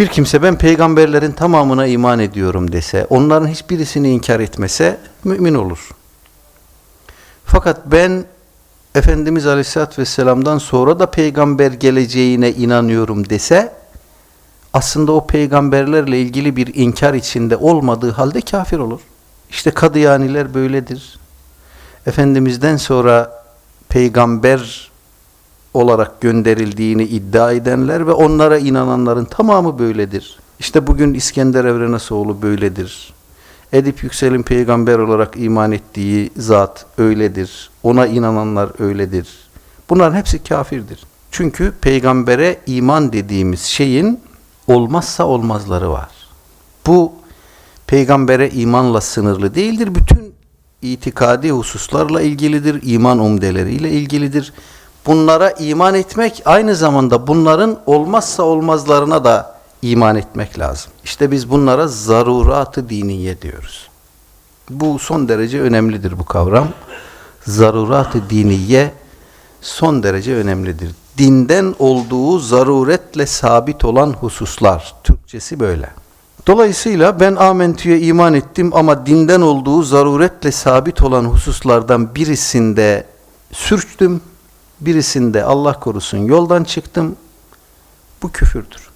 Bir kimse ben peygamberlerin tamamına iman ediyorum dese, onların hiçbirisini inkar etmese mümin olur. Fakat ben Efendimiz Aleyhisselatü Vesselam'dan sonra da peygamber geleceğine inanıyorum dese, aslında o peygamberlerle ilgili bir inkar içinde olmadığı halde kafir olur. İşte Kadıyaniler böyledir. Efendimiz'den sonra peygamber olarak gönderildiğini iddia edenler ve onlara inananların tamamı böyledir. İşte bugün İskender Evrenesoğlu böyledir. Edip Yüksel'in peygamber olarak iman ettiği zat öyledir. Ona inananlar öyledir. Bunların hepsi kafirdir. Çünkü peygambere iman dediğimiz şeyin olmazsa olmazları var. Bu peygambere imanla sınırlı değildir. Bütün itikadi hususlarla ilgilidir. iman umdeleriyle ilgilidir. Bunlara iman etmek aynı zamanda bunların olmazsa olmazlarına da iman etmek lazım. İşte biz bunlara zaruratı diniye diyoruz. Bu son derece önemlidir bu kavram. Zarurat-ı diniye son derece önemlidir. Dinden olduğu zaruretle sabit olan hususlar. Türkçesi böyle. Dolayısıyla ben amentüye iman ettim ama dinden olduğu zaruretle sabit olan hususlardan birisinde sürçtüm, birisinde Allah korusun yoldan çıktım. Bu küfürdür.